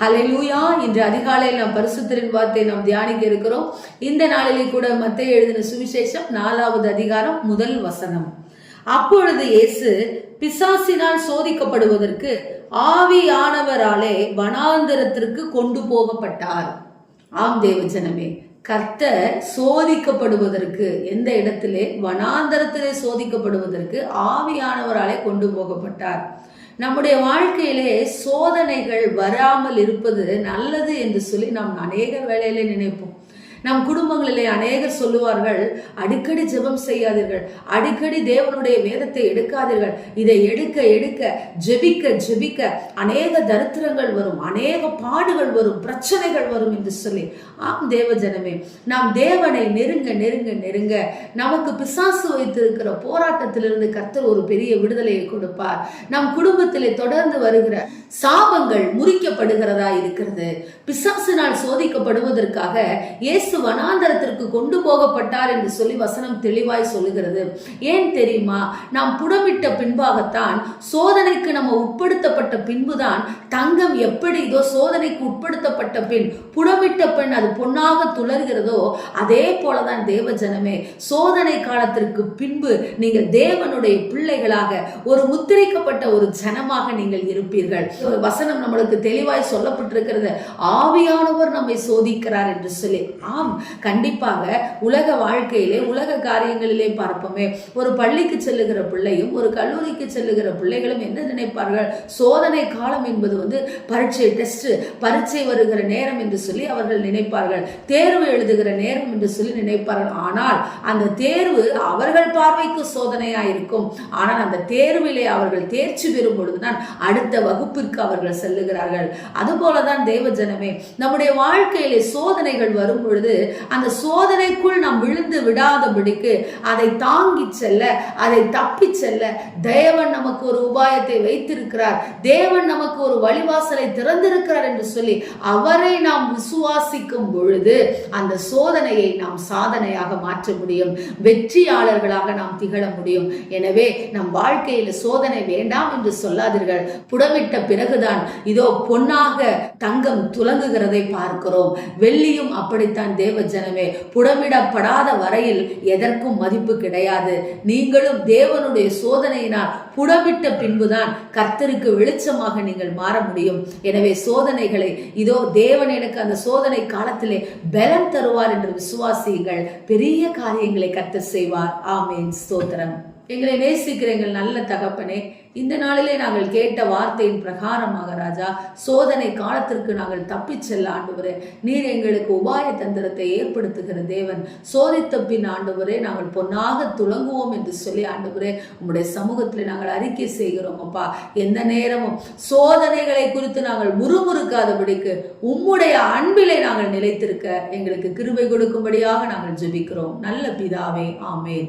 Hallelujah இன்று அதிகாலையில் நாம் பரிசுத்தரின் வார்த்தை நாம் தியானிக்க இருக்கிறோம். இந்த நாளிலே கூட மத்திய எழுதின சுவிசேஷம் நாலாவது அதிகாரம் முதல் வசனம். அப்பொழுது இயேசு பிசாசினால் சோதிக்கப்படுவதற்கு ஆவியானவராலே வனாந்தரத்திற்கு கொண்டு போகப்பட்டார். ஆம் தேவஜனமே கர்த்தர் சோதிக்கப்படுவதற்கு எந்த இடத்திலே? வனாந்தரத்திலே சோதிக்கப்படுவதற்கு ஆவியானவராலே கொண்டு போகப்பட்டார். நம்முடைய வாழ்க்கையிலே சோதனைகள் வராமல் இருப்பது நல்லது என்று சொல்லி நாம் அநேக வேளையிலே நினைப்போம். நம் குடும்பங்களிலே அநேகர் சொல்லுவார்கள் அடிக்கடி ஜெபம் செய்யாதீர்கள் அடிக்கடி தேவனுடைய வேதத்தை எடுக்காதீர்கள். இதை எடுக்க எடுக்க ஜெபிக்க ஜெபிக்க அநேக தரித்திரங்கள் வரும் அநேக பாடுகள் வரும் பிரச்சனைகள் வரும் என்று சொல்லி. ஆம் தேவ ஜனமே நாம் தேவனை நெருங்க நெருங்க நெருங்க நமக்கு பிசாசு வைத்திருக்கிற போராட்டத்திலிருந்து கர்த்தர் ஒரு பெரிய விடுதலையை கொடுப்பார். நம் குடும்பத்திலே தொடர்ந்து வருகிற சாபங்கள் முறிக்கப்படுகிறதா இருக்கிறது. பிசாசினால் சோதிக்கப்படுவதற்காக இயேசு வனாந்தரத்திற்கு கொண்டு போகப்பட்டார் என்று சொல்லி வசனம் தெளிவாய் சொல்லுகிறது. ஏன் தெரியுமா? நாம் புடமிட்ட பின்பாகத்தான் சோதனைக்கு நம்ம உட்படுத்தப்பட்ட பின்புதான் தங்கம் எப்படி இதோ சோதனைக்கு உட்படுத்தப்பட்ட பின் புடமிட்ட பெண் அது பொன்னாக துளர்கிறதோ அதே போலதான் தேவ ஜனமே சோதனை காலத்திற்கு பின்பு நீங்கள் தேவனுடைய பிள்ளைகளாக ஒரு முத்திரைக்கப்பட்ட ஒரு ஜனமாக நீங்கள் இருப்பீர்கள். ஒரு வசனம் நம்மளுக்கு தெளிவாய் சொல்லப்பட்டிருக்கிறது. ஆவியானவர் நம்மை சோதிக்கிறார் என்று சொல்லி ஆம் கண்டிப்பாக உலக வாழ்க்கையிலே உலக காரியங்களிலே பார்ப்போமே. ஒரு பள்ளிக்கு செல்லுகிற பிள்ளையும் ஒரு கல்லூரிக்கு செல்லுகிற பிள்ளைகளும் என்ன நினைப்பார்கள்? சோதனை காலம் என்பது வந்து பரீட்சை டெஸ்ட் பரீட்சை வருகிற நேரம் என்று சொல்லி அவர்கள் நினைப்பார்கள். தேர்வு எழுதுகிற நேரம் என்று சொல்லி நினைப்பார்கள். ஆனால் அந்த தேர்வு அவர்கள் பார்வைக்கு சோதனையா இருக்கும் ஆனால் அந்த தேர்விலே அவர்கள் தேர்ச்சி பெறும் பொழுதுதான் அடுத்த வகுப்பிற்கு அவர்கள் செல்லுகிறார்கள். அதுபோலதான் தேவ ஜனமே நம்முடைய வாழ்க்கையிலே சோதனைகள் வரும் பொழுது அந்த சோதனைக்குள் நாம் விழுந்து விடாதபடிக்கு அதை தாங்கி செல்ல அதை தப்பி செல்ல தேவன் நமக்கு ஒரு உபாயத்தை வைத்திருக்கிறார். தேவன் நமக்கு ஒரு வழிவாசலை திறந்திருக்கிறார் என்று சொல்லி அவரை நாம் விசுவாசிக்கும் பொழுது அந்த சோதனையை நாம் சாதனையாக மாற்ற முடியும். வெற்றியாளர்களாக நாம் திகழ முடியும். எனவே நம் வாழ்க்கையில் சோதனை வேண்டாம் என்று சொல்லாதீர்கள். புடமிட்ட பிறகுதான் இதோ பொன்னாக தங்கம் துலங்குகிறதை பார்க்கிறோம். வெள்ளியும் அப்படித்தான் தேவ ஜனமே புடமிடப்படாத வரையில் எதற்கும் மதிப்பு கிடையாது. நீங்களும் தேவனுடைய சோதனையினால் புடமிட்ட பின்புதான் கர்த்தருக்கு வெளிச்சமாக நீங்கள் மாற முடியும். எனவே சோதனைகளை இதோ தேவன் எனக்கு அந்த சோதனை காலத்திலே பலம் தருவார் என்று விசுவாசியுங்கள். பெரிய காரியங்களை கர்த்தர் செய்வார். ஆமேன். ஸ்தோத்திரம். எங்களை நேசிக்கிற எங்கள் நல்ல தகப்பனே இந்த நாளிலே நாங்கள் கேட்ட வார்த்தையின் பிரகாரமாக ராஜா சோதனை காலத்திற்கு நாங்கள் தப்பிச் செல்ல ஆண்டவரே நீர் எங்களுக்கு உபாய தந்திரத்தை ஏற்படுத்துகிற தேவன். சோதித்த பின் ஆண்டவரே நாங்கள் பொன்னாக துளங்குவோம் என்று சொல்லி ஆண்டவரே உங்களுடைய சமூகத்தில் நாங்கள் அறிக்கை செய்கிறோம் அப்பா. எந்த நேரமும் சோதனைகளை குறித்து நாங்கள் முறுமுறுக்காதபடிக்கு உம்முடைய அன்பிலே நாங்கள் நிலைத்திருக்க எங்களுக்கு கிருபை கொடுக்கும்படியாக நாங்கள் ஜெபிக்கிறோம். நல்ல பிதாவே ஆமேன்.